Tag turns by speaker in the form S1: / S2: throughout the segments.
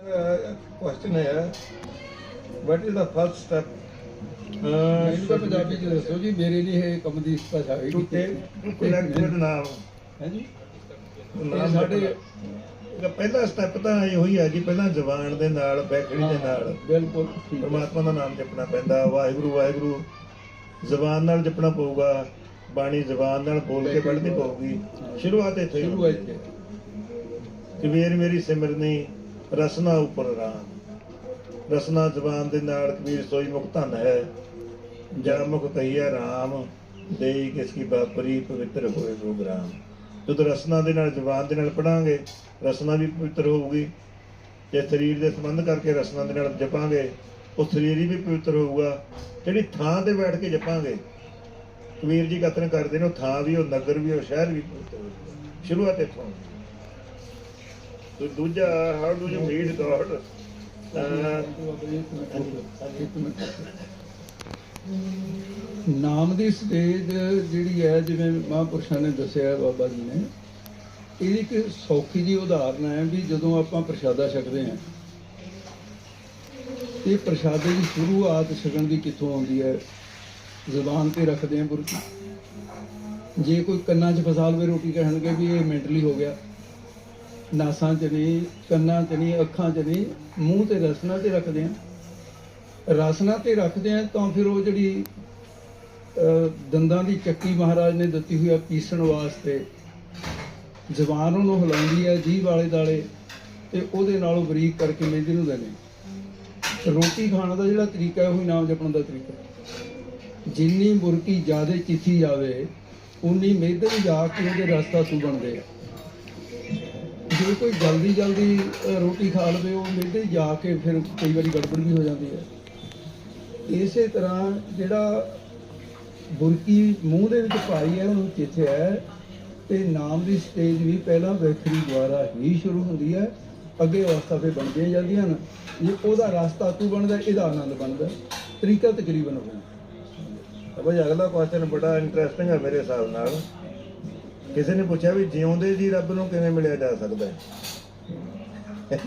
S1: question ਹੈ what is the first step?
S2: ਮੈਨੂੰ ਤਾਂ ਪੰਜਾਬੀ ਚ ਦੱਸੋ ਜੀ ਮੇਰੇ ਲਈ ਇਹ ਕੰਮ ਦੀ ਭਾਸ਼ਾ ਹੈ
S1: to take to connect with ਨਾਮ
S2: ਹੈ ਜੀ?
S1: ਨਾਮ
S2: ਸਾਡੇ-
S1: ਸਾਡੇ ਇਹਦਾ ਪਹਿਲਾ ਸਟੈਪ ਤਾਂ ਇਹੋ ਹੀ ਹੈ ਜੀ ਪਹਿਲਾਂ ਜ਼ਬਾਨ ਦੇ ਨਾਲ ਬੈਠੜੀ ਦੇ ਨਾਲ।
S2: ਬਿਲਕੁਲ।
S1: ਪਰਮਾਤਮਾ ਦਾ ਨਾਮ ਜਪਣਾ ਪੈਂਦਾ ਵਾਹਿਗੁਰੂ ਵਾਹਿਗੁਰੂ। ਜ਼ਬਾਨ ਨਾਲ ਜਪਣਾ ਪਊਗਾ ਬਾਣੀ ਜ਼ਬਾਨ ਨਾਲ ਬੋਲ ਕੇ ਪੜ੍ਹਨੀ ਪਊਗੀ। ਸ਼ੁਰੂਆਤ ਇੱਥੇ ਹੀ
S2: ਸ਼ੁਰੂ
S1: ਹੁੰਦੀ
S2: ਇੱਥੇ।
S1: ਕਬੀਰ ਮੇਰੀ ਸਿਮਰਨੀ ਰਸਨਾ ਉਪਰ ਰਾਮ। ਰਸਨਾ ਜ਼ਬਾਨ ਦੇ ਨਾਲ ਕਬੀਰ ਸੋਈ ਮੁਖ ਧਨ ਹੈ। ਜਾ ਮੁਖ ਕਹੀਆ ਰਾਮ, ਦੇਈ ਕਿਸ ਕੀ ਬਾਪਰੀ ਪਵਿੱਤਰ ਹੋਏ ਪ੍ਰੋਗਰਾਮ ਜਦੋਂ ਰਸਨਾ ਦੇ ਨਾਲ ਜ਼ਬਾਨ ਦੇ ਨਾਲ ਪੜਾਂਗੇ, ਰਸਨਾ ਵੀ ਪਵਿੱਤਰ ਹੋਊਗੀ। ਜੇ ਸਰੀਰ ਦੇ ਸੰਬੰਧ ਕਰਕੇ ਰਸਨਾ ਦੇ ਨਾਲ ਜਪਾਂਗੇ, ਉਹ ਸਰੀਰ ਹੀ ਵੀ ਪਵਿੱਤਰ ਹੋਊਗਾ। ਜਿਹੜੀ ਥਾਂ ਤੇ ਬੈਠ ਕੇ ਜਪਾਂਗੇ, ਕਬੀਰ ਜੀ ਕਥਨ ਕਰਦੇ ਨੇ, ਉਹ ਥਾਂ ਵੀ, ਉਹ ਨਗਰ ਵੀ, ਉਹ ਸ਼ਹਿਰ ਵੀ ਪਵਿੱਤਰ ਹੋਊਗਾ। ਸ਼ੁਰੂਆਤ ਇੱਥੋਂ। ਤੇ ਦੂਜਾ how do you read God
S2: ਨਾਮ ਦੀ ਸਟੇਜ ਜਿਹੜੀ ਹੈ, ਜਿਵੇਂ ਮਹਾਂਪੁਰਸ਼ਾਂ ਨੇ ਦੱਸਿਆ ਬਾਬਾ ਜੀ ਨੇ, ਇਹਦੀ ਇੱਕ ਸੌਖੀ ਜੀ ਉਦਾਹਰਨ ਹੈ ਵੀ ਜਦੋਂ ਆਪਾਂ ਪ੍ਰਸ਼ਾਦਾ ਛਕਦੇ ਹਾਂ, ਇਹ ਪ੍ਰਸ਼ਾਦੇ ਦੀ ਸ਼ੁਰੂਆਤ ਛਕਣ ਦੀ ਕਿੱਥੋਂ ਆਉਂਦੀ ਹੈ? ਜ਼ੁਬਾਨ ਤੇ ਰੱਖਦੇ ਹਾਂ ਬੁਰਕੀ। ਜੇ ਕੋਈ ਕੰਨਾਂ 'ਚ ਫਸਾ ਲਵੇ, ਰੋਟੀ ਕਹਿਣਗੇ ਵੀ ਇਹ ਮੈਂਟਲੀ ਹੋ ਗਿਆ। ਨਾਸਾਂ 'ਚ ਨਹੀਂ, ਕੰਨਾਂ 'ਚ ਨਹੀਂ, ਅੱਖਾਂ 'ਚ ਨਹੀਂ, ਮੂੰਹ ਤੇ ਰਸਨਾ ਤੇ ਰੱਖਦੇ ਆ ਰਸਨਾ ਤੇ ਰੱਖਦੇ ਆ ਤਾਂ ਫਿਰ ਉਹ ਜਿਹੜੀ ਦੰਦਾਂ ਦੀ ਚੱਕੀ ਮਹਾਰਾਜ ਨੇ ਦਿੱਤੀ ਹੋਈ ਆ ਪੀਸਣ ਵਾਸਤੇ। ਜ਼ਬਾਨ ਉਹਨੂੰ ਹਿਲਾਉਂਦੀ ਹੈ ਜੀਭ ਵਾਲੇ ਦਾਲੇ ਤੇ ਉਹਦੇ ਨਾਲ ਉਹ ਬਰੀਕ ਕਰਕੇ ਮੇਦੇ ਨੂੰ ਦੇਣੇ ਰੋਟੀ ਖਾਣ ਦਾ ਜਿਹੜਾ ਤਰੀਕਾ ਹੈ, ਉਹ ਹੀ ਨਾਮ ਜਪਣ ਦਾ ਤਰੀਕਾ ਜਿੰਨੀ ਬੁਰਕੀ ਜ਼ਿਆਦਾ ਚਿੱਥੀ ਜਾਵੇ, ਉਨੀ ਮੇਦੇ ਨੂੰ ਜਾ ਕੇ ਉਹਦੇ ਰਸਤਾ ਤੂ ਬਣਦੇ ਆ। ਜੇ ਕੋਈ ਜਲਦੀ ਜਲਦੀ ਰੋਟੀ ਖਾ ਲਵੇ, ਉਹ ਮਿਹਦੇ ਜਾ ਕੇ ਫਿਰ ਕਈ ਵਾਰੀ ਗੜਬੜ ਵੀ ਹੋ ਜਾਂਦੀ ਹੈ। ਇਸੇ ਤਰ੍ਹਾਂ ਜਿਹੜਾ ਬੁਰਕੀ ਮੂੰਹ ਦੇ ਵਿੱਚ ਪਾਈ ਹੈ, ਉਹਨੂੰ ਚਿੱਥਿਆ ਹੈ ਤੇ ਨਾਮ ਦੀ ਸਟੇਜ ਵੀ ਪਹਿਲਾਂ ਵੈਖਰੀ ਦੁਆਰਾ ਹੀ ਸ਼ੁਰੂ ਹੁੰਦੀ ਹੈ। ਅੱਗੇ ਅਵਸਥਾ ਫੇ ਬਣਦੀਆਂ ਜਾਂਦੀਆਂ ਹਨ। ਜੇ ਉਹਦਾ ਰਸਤਾ ਤੂੰ ਬਣਦਾ, ਇਹਦਾ ਆਨੰਦ ਬਣਦਾ। ਤਰੀਕਾ ਤਕਰੀਬਨ ਹੋਣਾ
S1: ਭਾਈ ਅਗਲਾ ਕੁਐਸਚਨ ਬੜਾ ਇੰਟਰਸਟਿੰਗ ਹੈ ਮੇਰੇ ਹਿਸਾਬ ਨਾਲ। ਕਿਸੇ ਨੇ ਪੁੱਛਿਆ ਵੀ ਜਿਉਂਦੇ ਜੀ ਰੱਬ ਨੂੰ ਕਿਵੇਂ ਮਿਲਿਆ ਜਾ ਸਕਦਾ ਹੈ?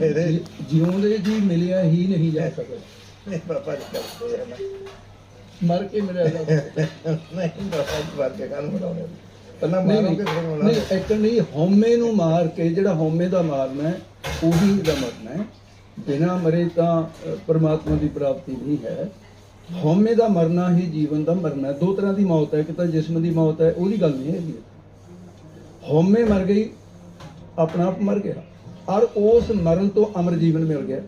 S1: ਇਹਦੇ
S2: ਜਿ- ਜਿਉਂਦੇ ਜੀ ਮਿਲਿਆ ਹੀ ਨਹੀਂ ਜਾ ਸਕਦਾ।
S1: ਇਹ ਬਾਬਾ ਜੀ ਕਰਦੇ ਆ ਨਾ।
S2: ਮਰ ਕੇ ਮਿਲਿਆ ਜਾ ਸਕਦਾ।
S1: ਨਹੀਂ ਬਾਬਾ ਜੀ ਵਾਰ ਕੇ ਕਾਨ ਬਣਾਉਣੇ ਪਹਿਲਾਂ
S2: ਨਹੀਂ
S1: ਮਾਰੋ
S2: ਨਹੀਂ
S1: ਕੇ ਫਿਰ
S2: ਨਹੀਂ
S1: ਮਿਲਾਓ
S2: ਇੱਕ ਨਹੀਂ ਹਉਮੈ ਨੂੰ ਮਾਰ ਕੇ ਜਿਹੜਾ ਹਉਮੈ ਦਾ ਮਾਰਨਾ ਹੈ ਉਹੀ ਦਾ ਮਰਨਾ ਹੈ। ਬਿਨਾ ਮਰੇ ਤਾਂ ਅ, ਪਰਮਾਤਮਾ ਦੀ ਪ੍ਰਾਪਤੀ ਨਹੀਂ ਹੈ। ਹਉਮੈ ਦਾ ਮਰਨਾ ਹੀ ਜੀਵਨ ਦਾ ਮਰਨਾ ਹੈ। ਦੋ ਤਰ੍ਹਾਂ ਦੀ ਮੌਤ ਹੈ ਇੱਕ ਤਾਂ ਜਿਸਮ ਦੀ ਮੌਤ ਹੈ ਉਹਦੀ ਗੱਲ ਨਹੀਂ ਹੈਗੀ। ਹਉਮੈ ਮਰ ਗਈ, ਆਪਣਾ ਆਪ ਮਰ ਗਿਆ। ਔਰ ਉਸ ਮਰਨ ਤੋਂ ਅਮਰ ਜੀਵਨ ਮਿਲ ਗਿਆ।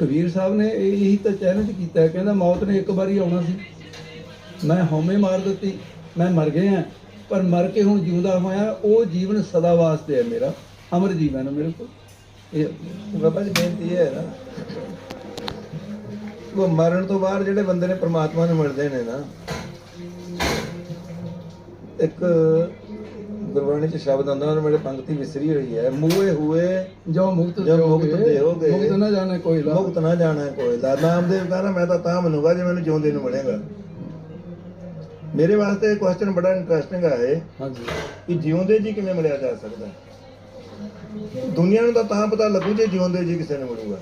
S2: ਕਬੀਰ ਸਾਹਿਬ ਨੇ ਇਹੀ ਤਾਂ ਚੈਲੰਜ ਕੀਤਾ ਕਹਿੰਦਾ ਮੌਤ ਨੇ ਇੱਕ ਵਾਰੀ ਆਉਣਾ ਸੀ। ਮੈਂ ਹਉਮੈ ਮਾਰ ਦਿੱਤੀ, ਮੈਂ ਮਰ ਗਿਆ ਪਰ ਮਰ ਕੇ ਹੁਣ ਜਿਉਂਦਾ ਹੋਇਆ, ਉਹ ਜੀਵਨ ਸਦਾ ਵਾਸਤੇ ਹੈ ਮੇਰਾ, ਅਮਰ ਜੀਵਨ ਹੈ ਮੇਰੇ ਕੋਲ ਇਹ
S1: ਬਾਬਾ ਜੀ ਬੇਨਤੀ ਇਹ ਹੈ ਨਾ। ਉਹ ਮਰਨ ਤੋਂ ਬਾਅਦ ਜਿਹੜੇ ਬੰਦੇ ਨੇ ਪ੍ਰਮਾਤਮਾ ਨੂੰ ਮਿਲਦੇ ਨੇ ਨਾ ਇੱਕ ਗੁਰਬਾਣੀ ਚ ਸ਼ਬਦ ਆਉਂਦਾ ਉਹਨਾਂ ਮੇਰੇ ਪੰਕਤੀ ਵਿਸਰੀ ਹੋਈ ਹੈ। ਮੂਏ ਹੋਏ
S2: ਜੋ ਮੁਕਤ
S1: ਜੋ ਮੁਕਤ ਦੇਹੋਗੇ।
S2: ਮੁਕਤ ਨਾ ਜਾਣੇ ਕੋਈ ਲਾ।
S1: ਮੁਕਤ ਨਾ ਜਾਣਾ ਕੋਈ ਦਾ ਨਾਮਦੇਵ ਕਹਿੰਦਾ ਮੈਂ ਤਾਂ ਤਾਂ ਮੰਨੂਗਾ ਜੇ ਮੈਨੂੰ ਜਿਉਂਦੇ ਨੂੰ ਮਿਲੇਗਾ। ਮੇਰੇ ਵਾਸਤੇ ਇਹ ਕੁਐਸਚਨ ਬੜਾ ਇੰਟਰਸਟਿੰਗ ਹੈ
S2: ਹਾਂਜੀ।
S1: ਕਿ ਜਿਉਂਦੇ ਜੀ ਕਿਵੇਂ ਮਿਲਿਆ ਜਾ ਸਕਦਾ? ਦੁਨੀਆ ਨੂੰ ਤਾਂ ਤਾਂ ਪਤਾ ਲੱਗੂ ਜੇ ਜਿਉਂਦੇ ਜੀ ਕਿਸੇ ਨੂੰ ਮਿਲੂਗਾ।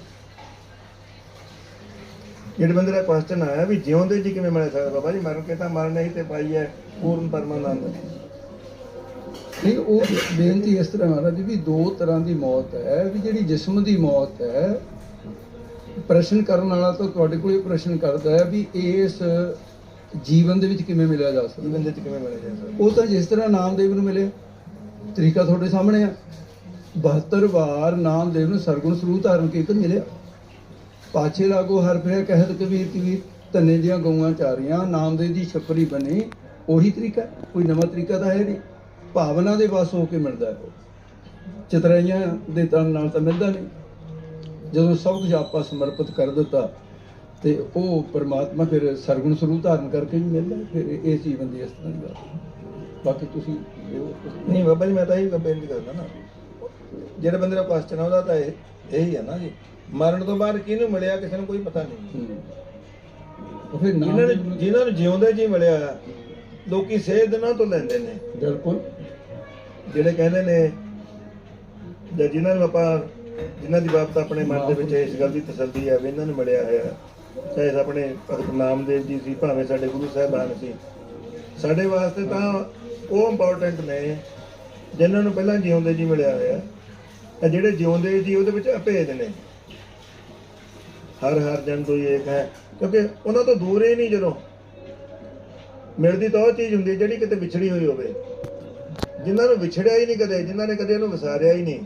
S1: ਜਿਹੜੇ ਬੰਦੇ ਦਾ ਕੁਐਸਚਨ ਆਇਆ ਵੀ ਜਿਉਂਦੇ ਜੀ ਕਿਵੇਂ ਮਿਲ ਸਕਦਾ ਬਾਬਾ ਜੀ ਮਰਨ ਕੇ ਤਾਂ ਮਰਨ ਹੀ ਤੇ ਪਾਈ ਹੈ ਪੂਰਨ ਪਰਮਾਨੰਦ।
S2: ਨਹੀਂ ਉਹ ਬੇਨਤੀ ਇਸ ਤਰ੍ਹਾਂ ਮਹਾਰਾਜ ਜੀ ਵੀ ਦੋ ਤਰ੍ਹਾਂ ਦੀ ਮੌਤ ਹੈ। ਵੀ ਜਿਹੜੀ ਜਿਸਮ ਦੀ ਮੌਤ ਹੈ ਪ੍ਰਸ਼ਨ ਕਰਨ ਵਾਲਾ ਤਾਂ ਤੁਹਾਡੇ ਕੋਲ ਇਹ ਪ੍ਰਸ਼ਨ ਕਰਦਾ ਹੈ ਵੀ ਇਸ ਜੀਵਨ ਦੇ ਵਿੱਚ ਕਿਵੇਂ ਮਿਲਿਆ ਜਾ ਸਕਦਾ?
S1: ਜੀਵਨ ਦੇ ਚ ਕਿਵੇਂ ਮਿਲਿਆ ਜਾ ਸਕਦਾ?
S2: ਉਹ ਤਾਂ ਜਿਸ ਤਰ੍ਹਾਂ ਨਾਮਦੇਵ ਨੂੰ ਮਿਲੇ ਤਰੀਕਾ ਤੁਹਾਡੇ ਸਾਹਮਣੇ ਆ। 72 ਵਾਰ ਨਾਮਦੇਵ ਨੂੰ ਸਰਗੁਣ ਸਰੂਪ ਧਾਰਨ ਕੀਰਤਨ ਮਿਲਿਆ। ਪਾਛੇ ਲਾਗੋ ਹਰ ਫਿਰਿਆ ਕਹਿਤ ਕਬੀਰ ਕਬੀਰ ਧੰਨੇ ਦੀਆਂ ਗਊਆਂ ਚਾਰੀਆਂ ਨਾਮਦੇਵ ਦੀ ਛਪਰੀ ਬਣੀ, ਉਹੀ ਤਰੀਕਾ ਕੋਈ ਨਵਾਂ ਤਰੀਕਾ ਤਾਂ ਹੈ ਨਹੀਂ, ਭਾਵਨਾ ਦੇ ਵਸ ਹੋ ਕੇ ਮਿਲਦਾ ਹੈ। ਚਤਰਾਈਆਂ ਦੇ ਤਨ ਨਾਲ ਤਾਂ ਮਿਲਦਾ ਨਹੀਂ। ਜਦੋਂ ਸਭ ਕੁਝ ਆਪਾਂ ਸਮਰਪਿਤ ਕਰ ਦਿੱਤਾ, ਤੇ ਉਹ ਪਰਮਾਤਮਾ ਫਿਰ ਸਰਗੁਣ ਸਰੂਪ ਧਾਰਨ ਕਰਕੇ ਹੀ ਮਿਲਦਾ ਫਿਰ ਇਹ ਜੀਵਨ ਦੀ ਇਸ ਤਰ੍ਹਾਂ ਦੀ ਗੱਲ ਬਾਕੀ ਤੁਸੀਂ
S1: ਨਹੀਂ ਬਾਬਾ ਜੀ, ਮੈਂ ਤਾਂ ਇਹੀ ਬੇਨਤੀ ਕਰਦਾ ਨਾ, ਜਿਹੜੇ ਬੰਦੇ ਦਾ ਕੁਐਸਚਨ ਆ, ਉਹਦਾ ਤਾਂ ਇਹ ਹੀ ਹੈ ਨਾ ਜੀ। ਮਰਨ ਤੋਂ ਬਾਅਦ ਕਿਹਨੂੰ ਮਿਲਿਆ ਕਿਸੇ ਨੂੰ ਕੋਈ ਪਤਾ ਨਹੀਂ।
S2: ਹਮ। ਉਹ ਫਿਰ ਨਾਮ
S1: ਜਿਨ੍ਹਾਂ
S2: ਦੇ
S1: ਨੂੰ ਜਿਨ੍ਹਾਂ ਨੂੰ ਜਿਉਂਦੇ ਜੀ ਮਿਲਿਆ ਲੋਕੀ ਸੇਧ ਨਾ ਤੋਂ ਲੈਂਦੇ ਨੇ।
S2: ਬਿਲਕੁਲ।
S1: ਜਿਹੜੇ ਕਹਿੰਦੇ ਨੇ ਜਾਂ ਜਿਨ੍ਹਾਂ ਨੂੰ ਆਪਾਂ ਜਿਨ੍ਹਾਂ ਦੀ ਬਾਬਤ ਆਪਣੇ ਮਨ ਦੇ ਵਿੱਚ ਇਸ ਗੱਲ ਦੀ ਤਸੱਲੀ ਹੈ ਵੀ ਇਹਨਾਂ ਨੂੰ ਮਿਲਿਆ ਹੋਇਆ ਚਾਹੇ ਆਪਣੇ ਭਗਤ ਨਾਮਦੇਵ ਜੀ ਸੀ ਭਾਵੇਂ ਸਾਡੇ ਗੁਰੂ ਸਾਹਿਬਾਨ ਸੀ। ਸਾਡੇ ਵਾਸਤੇ ਤਾਂ ਉਹ ਇੰਪੋਰਟੈਂਟ ਨੇ ਜਿਨ੍ਹਾਂ ਨੂੰ ਪਹਿਲਾਂ ਜਿਉਂਦੇ ਜੀ ਮਿਲਿਆ ਹੋਇਆ। ਤੇ ਜਿਹੜੇ ਜਿਉਂਦੇ ਜੀ ਉਹਦੇ ਵਿੱਚ ਅਭੇਦ ਨੇ। ਹਰ ਹਰ ਜਨ ਤੋਂ ਏਕ ਹੈ। ਕਿਉਂਕਿ ਉਹਨਾਂ ਤੋਂ ਦੂਰ ਹੀ ਨਹੀਂ ਜਦੋਂ ਮਿਲਦੀ ਤਾਂ ਉਹ ਚੀਜ਼ ਹੁੰਦੀ ਜਿਹੜੀ ਕਿਤੇ ਵਿਛੜੀ ਹੋਈ ਹੋਵੇ। ਜਿਨ੍ਹਾਂ ਨੂੰ ਵਿਛੜਿਆ ਹੀ ਨਹੀਂ ਕਦੇ, ਜਿਨ੍ਹਾਂ ਨੇ ਕਦੇ ਉਹਨੂੰ ਵਿਸਾਰਿਆ ਹੀ ਨਹੀਂ।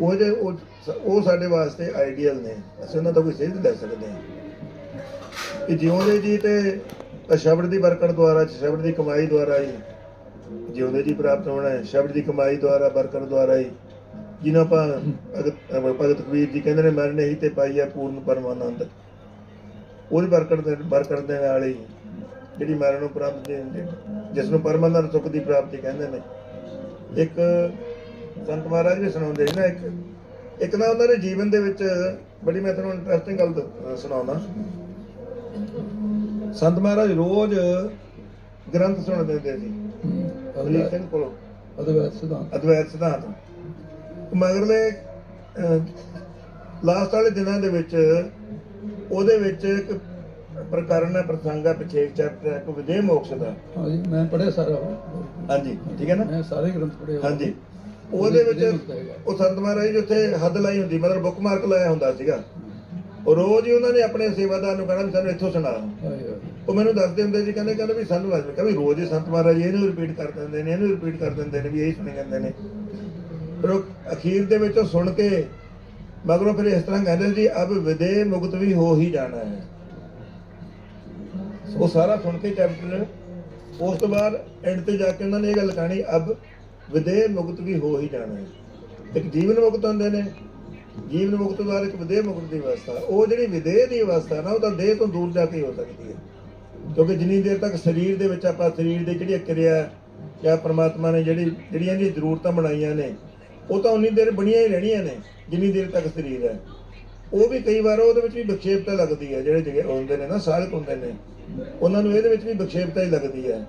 S1: ਉਹ ਜੇ ਉਹ ਉਹ ਸਾਡੇ ਵਾਸਤੇ ਆਈਡੀਅਲ ਨੇ। ਅਸੀਂ ਉਹਨਾਂ ਤੋਂ ਕੋਈ ਸੇਧ ਲੈ ਸਕਦੇ ਹਾਂ। ਕਿ ਜਿਉਂਦੇ ਜੀ ਤੇ ਸ਼ਬਦ ਦੀ ਬਰਕਤ ਦੁਆਰਾ, ਸ਼ਬਦ ਦੀ ਕਮਾਈ ਦੁਆਰਾ ਹੀ ਜਿਉਂਦੇ ਜੀ ਪ੍ਰਾਪਤ ਹੋਣਾ ਹੈ। ਸ਼ਬਦ ਦੀ ਕਮਾਈ ਦੁਆਰਾ ਬਰਕਤ ਦੁਆਰਾ ਹੀ ਜਿਹਨਾਂ ਆਪਾਂ ਭਗਤ ਕਬੀਰ ਜੀ ਕਹਿੰਦੇ ਨੇ ਮਰਨ ਹੀ ਤੇ ਪਾਈ ਹੈ ਪੂਰਨ ਪਰਮਾਨੰਦ। ਉਹਦੀ ਬਰਕਤ ਦੇ ਬਰਕਤ ਦੇ ਨਾਲ ਹੀ। ਜਿਹੜੀ ਮਰਨ ਨੂੰ ਪ੍ਰਾਪਤ ਦੇ ਹੁੰਦੇ ਜਿਸ ਨੂੰ ਪਰਮਾਨੰਦ ਸੁਖ ਦੀ ਪ੍ਰਾਪਤੀ ਕਹਿੰਦੇ ਨੇ। ਇੱਕ ਸੰਤ ਮਹਾਰਾਜ ਵੀ ਸੁਣਾਉਂਦੇ ਨਾ ਇੱਕ ਇੱਕ ਨਾ ਉਹਨਾਂ ਦੇ ਜੀਵਨ ਦੇ ਵਿੱਚ ਬੜੀ ਮੈਂ ਤੁਹਾਨੂੰ ਇੰਟਰਸਟਿੰਗ ਗੱਲ ਸੁਣਾਉਣਾ ਸੰਤ ਮਹਾਰਾਜ ਰੋਜ਼ ਗ੍ਰੰਥ ਸੁਣਦੇ ਹੁੰਦੇ ਸੀ। ਸਿੰਘ ਕੋਲੋਂ।
S2: ਅਦਵੈਤ ਸਿਧਾਂਤ।
S1: ਅਦਵੈਤ ਸਿਧਾਂਤ। ਮਗਰਲੇ ਲਾਸਟ ਵਾਲੇ ਦਿਨਾਂ ਦੇ ਵਿੱਚ ਉਹਦੇ ਵਿੱਚ ਇੱਕ ਪ੍ਰਕਰਨ ਹੈ ਪ੍ਰਸੰਗ ਹੈ ਪਿਛੇ ਚੈਪਟਰ ਹੈ ਕੋਈ ਵਿਦੇਹ ਮੋਕਸ਼ ਦਾ
S2: ਹਾਂਜੀ ਮੈਂ ਪੜਿਆ ਸਾਰਾ।
S1: ਹਾਂਜੀ ਠੀਕ ਹੈ ਨਾ
S2: ਮੈਂ ਸਾਰੇ ਗ੍ਰੰਥ ਪੜ੍ਹੇ।
S1: ਹਾਂਜੀ ਉਹਦੇ ਵਿੱਚ। ਉਹ ਸੰਤ ਮਹਾਰਾਜ ਜੀ ਉੱਥੇ ਹੱਦ ਲਾਈ ਹੁੰਦੀ ਮਤਲਬ ਬੁੱਕ ਮਾਰਕ ਲਾਇਆ ਹੁੰਦਾ ਸੀਗਾ ਉਹ ਰੋਜ਼ ਹੀ ਉਹਨਾਂ ਨੇ ਆਪਣੇ ਸੇਵਾਦਾਰ ਨੂੰ ਕਹਿਣਾ ਸਾਨੂੰ ਇੱਥੋਂ ਸੁਣਾ। ਉਹ ਮੈਨੂੰ ਦੱਸਦੇ ਹੁੰਦੇ ਸੀ ਕਹਿੰਦੇ ਕਹਿੰਦੇ ਵੀ ਸਾਨੂੰ ਅੱਜ ਕਹਿੰਦੇ ਰੋਜ਼ ਹੀ ਸੰਤ ਮਹਾਰਾਜ ਇਹਨੂੰ ਰਿਪੀਟ ਕਰ ਦਿੰਦੇ ਨੇ ਇਹਨੂੰ ਰਿਪੀਟ ਕਰ ਦਿੰਦੇ ਨੇ ਵੀ ਇਹੀ ਸੁਣੀ ਜਾਂਦੇ ਨੇ ਫਿਰ ਉਹ ਅਖੀਰ ਦੇ ਵਿੱਚ ਉਹ ਸੁਣ ਕੇ ਮਗਰੋਂ ਫਿਰ ਇਸ ਤਰ੍ਹਾਂ ਕਹਿੰਦੇ ਜੀ ਅਬ ਵਿਦੇ ਮੁਕਤ ਵੀ ਹੋ ਹੀ ਜਾਣਾ ਹੈ। ਉਹ ਸਾਰਾ ਸੁਣ ਕੇ ਚੈਪਟਰ ਉਸ ਤੋਂ ਬਾਅਦ ਐਂਡ ਤੇ ਜਾ ਕੇ ਉਹਨਾਂ ਨੇ ਇਹ ਗੱਲ ਕਹਾਣੀ, ਅਬ ਵਿਦੇ ਮੁਕਤ ਵੀ ਹੋ ਹੀ ਜਾਣਾ ਹੈ। ਇੱਕ ਜੀਵਨ ਮੁਕਤ ਹੁੰਦੇ ਨੇ। ਜੀਵਨ ਮੁਕਤ ਤੋਂ ਬਾਅਦ ਇੱਕ ਵਿਦੇਹ ਮੁਕਤ ਦੀ ਅਵਸਥਾ। ਉਹ ਜਿਹੜੀ ਵਿਦੇਹ ਦੀ ਅਵਸਥਾ ਨਾ, ਉਹ ਤਾਂ ਦੇਹ ਤੋਂ ਦੂਰ ਜਾ ਕੇ ਹੋ ਸਕਦੀ ਹੈ। ਕਿਉਂਕਿ ਜਿੰਨੀ ਦੇਰ ਤੱਕ ਸਰੀਰ ਦੇ ਵਿੱਚ ਆਪਾਂ ਸਰੀਰ ਦੇ ਜਿਹੜੀ ਕਿਰਿਆ ਜਾਂ ਪਰਮਾਤਮਾ ਨੇ ਜਿਹੜੀ, ਜਿਹੜੀਆਂ ਦੀ ਜ਼ਰੂਰਤਾਂ ਬਣਾਈਆਂ ਨੇ ਉਹ ਤਾਂ ਉਨੀ ਦੇਰ ਬਣੀਆਂ ਹੀ ਰਹਿਣੀਆਂ ਨੇ, ਜਿੰਨੀ ਦੇਰ ਤੱਕ ਸਰੀਰ ਹੈ। ਉਹ ਵੀ ਕਈ ਵਾਰ ਉਹਦੇ ਵਿੱਚ ਵੀ ਵਿਖੇਪਤਾ ਲੱਗਦੀ ਹੈ, ਜਿਹੜੇ ਜਿਹੜੇ ਹੁੰਦੇ ਨੇ ਨਾ ਸਾਧਕ ਹੁੰਦੇ ਨੇ। ਉਹਨਾਂ ਨੂੰ ਇਹਦੇ ਵਿੱਚ ਵੀ ਵਿਖੇਪਤਾ ਹੀ ਲੱਗਦੀ ਹੈ।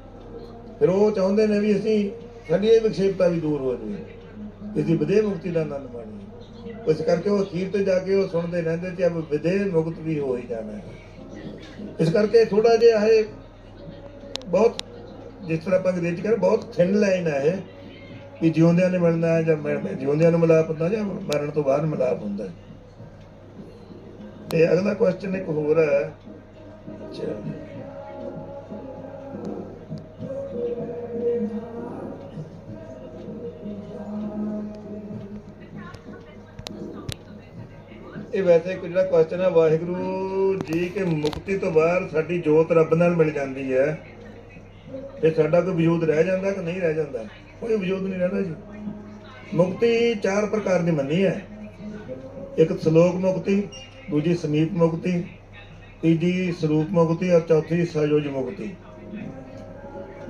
S1: ਫਿਰ ਉਹ ਚਾਹੁੰਦੇ ਨੇ ਵੀ ਅਸੀਂ, ਸਾਡੀ ਇਹ ਵਿਖੇਪਤਾ ਵੀ ਦੂਰ ਹੋ ਜਾਵੇ। ਅਸੀਂ ਵਿਦੇ ਮੁਕਤੀ ਦਾ ਆਨੰਦ ਮਾਣੀਏ। ਇਸ ਕਰਕੇ ਉਹ ਅਖੀਰ ਤੇ ਜਾ ਕੇ ਉਹ ਸੁਣਦੇ ਰਹਿੰਦੇ ਕਿ ਅਬ ਵਿਦੇ ਮੁਕਤ ਵੀ ਹੋ ਹੀ ਜਾਣਾ ਹੈ। ਇਸ ਕਰਕੇ ਥੋੜਾ ਜਿਹਾ ਇਹ ਬਹੁਤ, ਜਿਸ ਤਰ੍ਹਾਂ ਆਪਾਂ ਅੰਗਰੇਜ਼ੀ ਕਰ ਬਹੁਤ ਥਿਨ ਲਾਈਨ ਹੈ ਇਹ ਜਿਉਂਦਿਆਂ ਨੇ ਮਿਲਣਾ ਹੈ ਜਾਂ ਜਿਉਂਦਿਆਂ ਨੂੰ ਮਿਲਾਪ ਹੁੰਦਾ ਜਾਂ ਮਰਨ ਤੋਂ ਬਾਅਦ ਮਿਲਾਪ ਹੁੰਦਾ। ਤੇ ਅਗਲਾ ਕੁਐਸਚਨ ਇੱਕ ਹੋਰ ਹੈ। ਇਹ ਵੈਸੇ ਇੱਕ ਜਿਹੜਾ ਕੁਐਸਚਨ ਹੈ, ਵਾਹਿਗੁਰੂ ਜੀ ਕਿ ਮੁਕਤੀ ਤੋਂ ਬਾਅਦ ਸਾਡੀ ਜੋਤ ਰੱਬ ਨਾਲ ਮਿਲ ਜਾਂਦੀ ਹੈ। ਇਹ ਸਾਡਾ ਕੋਈ ਵਜੂਦ ਰਹਿ ਜਾਂਦਾ ਕਿ ਨਹੀਂ ਰਹਿ ਜਾਂਦਾ? ਕੋਈ ਵਜੂਦ ਨਹੀਂ ਰਹਿੰਦਾ ਜੀ। ਮੁਕਤੀ ਚਾਰ ਪ੍ਰਕਾਰ ਦੀ ਮੰਨੀ ਹੈ। ਇੱਕ ਸ਼ਲੋਕ ਮੁਕਤੀ, ਦੂਜੀ ਸਮੀਪ ਮੁਕਤੀ, ਤੀਜੀ ਸਰੂਪ ਮੁਕਤੀ ਔਰ ਚੌਥੀ ਸਹਿਯੋਜ ਮੁਕਤੀ।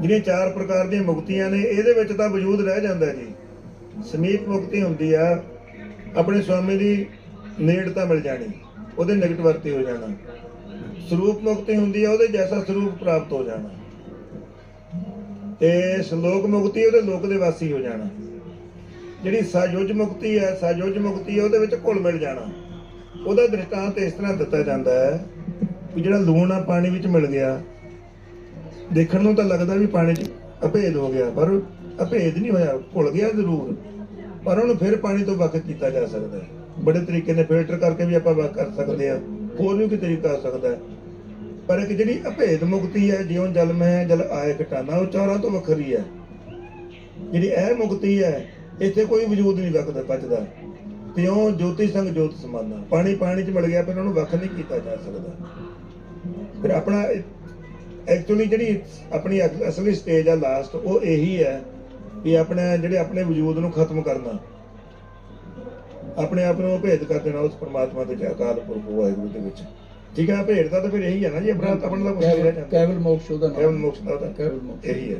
S1: ਜਿਹੜੀਆਂ ਚਾਰ ਪ੍ਰਕਾਰ ਦੀਆਂ ਮੁਕਤੀਆਂ ਨੇ, ਇਹਦੇ ਵਿੱਚ ਤਾਂ ਵਜੂਦ ਰਹਿ ਜਾਂਦਾ ਜੀ। ਸਮੀਪ ਮੁਕਤੀ ਹੁੰਦੀ ਆ, ਆਪਣੇ ਸਵਾਮੀ ਦੀ ਨੇੜਤਾ ਮਿਲ ਜਾਣੀ, ਉਹਦੇ ਨਿਕਟ ਵਰਤੀ ਹੋ ਜਾਣਾ। ਸਰੂਪ ਮੁਕਤੀ ਹੁੰਦੀ ਆ, ਉਹਦੇ ਜੈਸਾ ਸਰੂਪ ਪ੍ਰਾਪਤ ਹੋ ਜਾਣਾ। ਤੇ ਸ਼ਲੋਕ ਮੁਕਤੀ ਉਹਦੇ ਲੋਕ ਦੇ ਵਾਸੀ ਹੋ ਜਾਣਾ। ਜਿਹੜੀ ਸਾਜੋਜ ਮੁਕਤੀ ਹੈ ਸਾਜੋਜ ਮੁਕਤੀ ਹੈ, ਉਹਦੇ ਵਿੱਚ ਘੁਲ ਮਿਲ ਜਾਣਾ। ਉਹਦਾ ਦ੍ਰਿਸ਼ਟਾਂਤ ਇਸ ਤਰ੍ਹਾਂ ਦਿੱਤਾ ਜਾਂਦਾ ਹੈ ਕਿ ਜਿਹੜਾ ਲੂਣ ਆ, ਪਾਣੀ ਵਿੱਚ ਮਿਲ ਗਿਆ। ਦੇਖਣ ਨੂੰ ਤਾਂ ਲੱਗਦਾ ਵੀ ਪਾਣੀ 'ਚ ਅਭੇਦ ਹੋ ਗਿਆ, ਪਰ ਅਭੇਦ ਨਹੀਂ ਹੋਇਆ, ਘੁਲ ਗਿਆ ਜ਼ਰੂਰ। ਪਰ ਉਹਨੂੰ ਫਿਰ ਪਾਣੀ ਤੋਂ ਵੱਖ ਕੀਤਾ ਜਾ ਸਕਦਾ ਹੈ। ਬੜੇ ਤਰੀਕੇ ਨਾਲ ਫਿਲਟਰ ਕਰਕੇ ਵੀ ਆਪਾਂ ਵੱਖ ਕਰ ਸਕਦੇ ਆ ਹੋਰ ਵੀ ਕੋਈ ਤਰੀਕਾ ਹੋ ਸਕਦਾ ਹੈ। ਪਰ ਇੱਕ ਜਿਹੜੀ ਅਭੇਦ ਮੁਕਤੀ ਹੈ, ਜਿਉਂ ਜਲ ਮੈਂ ਜਲ ਆਏ ਘਟਾਨਾ, ਉਹ ਚਾਰਾਂ ਤੋਂ ਵੱਖਰੀ ਹੈ। ਜਿਹੜੀ ਇਹ ਮੁਕਤੀ ਹੈ, ਇੱਥੇ ਕੋਈ ਵਜੂਦ ਨਹੀਂ ਵਕਦਾ ਬਚਦਾ ਤਿਉਂ ਜੋਤੀ ਸੰਗ ਜੋਤ ਸਮਾਨਾ। ਪਾਣੀ ਪਾਣੀ ਚ ਮਿਲ ਗਿਆ ਪਰ ਉਹਨੂੰ ਵੱਖ ਨਹੀਂ ਕੀਤਾ ਜਾ ਸਕਦਾ। ਫਿਰ ਆਪਣਾ ਐਕਚੁਅਲੀ ਜਿਹੜੀ ਆਪਣੀ ਅਸਲੀ ਸਟੇਜ ਆ ਲਾਸਟ ਉਹ ਇਹੀ ਹੈ ਵੀ ਆਪਣੇ ਜਿਹੜੇ ਆਪਣੇ ਵਜੂਦ ਨੂੰ ਖਤਮ ਕਰਨਾ। ਆਪਣੇ ਆਪ ਨੂੰ ਭੇਦ ਕਰ ਦੇਣਾ ਉਸ ਪਰਮਾਤਮਾ ਦੇ ਅਕਾਲ ਪੁਰਖ ਵਾਹਿਗੁਰੂ ਦੇ ਵਿੱਚ। ਠੀਕ ਹੈ ਭੇਦ ਦਾ ਤਾਂ ਫਿਰ ਇਹੀ ਹੈ ਨਾ ਜੀ ਆਪਣਾ ਆਪਣਾ ਦਾ ਕੁਝ ਨਹੀਂ ਰਹਿ
S2: ਕੇਵਲ
S1: ਜਾਂਦਾ।
S2: ਕੇਵਲ ਮੋਕਸ਼ ਉਹਦਾ ਨਾਮ
S1: ਕੇਵਲ ਮੋਕਸ਼ ਦਾ ਉਹਦਾ।
S2: ਕੇਵਲ ਮੋਕਸ਼।
S1: ਇਹੀ ਹੈ।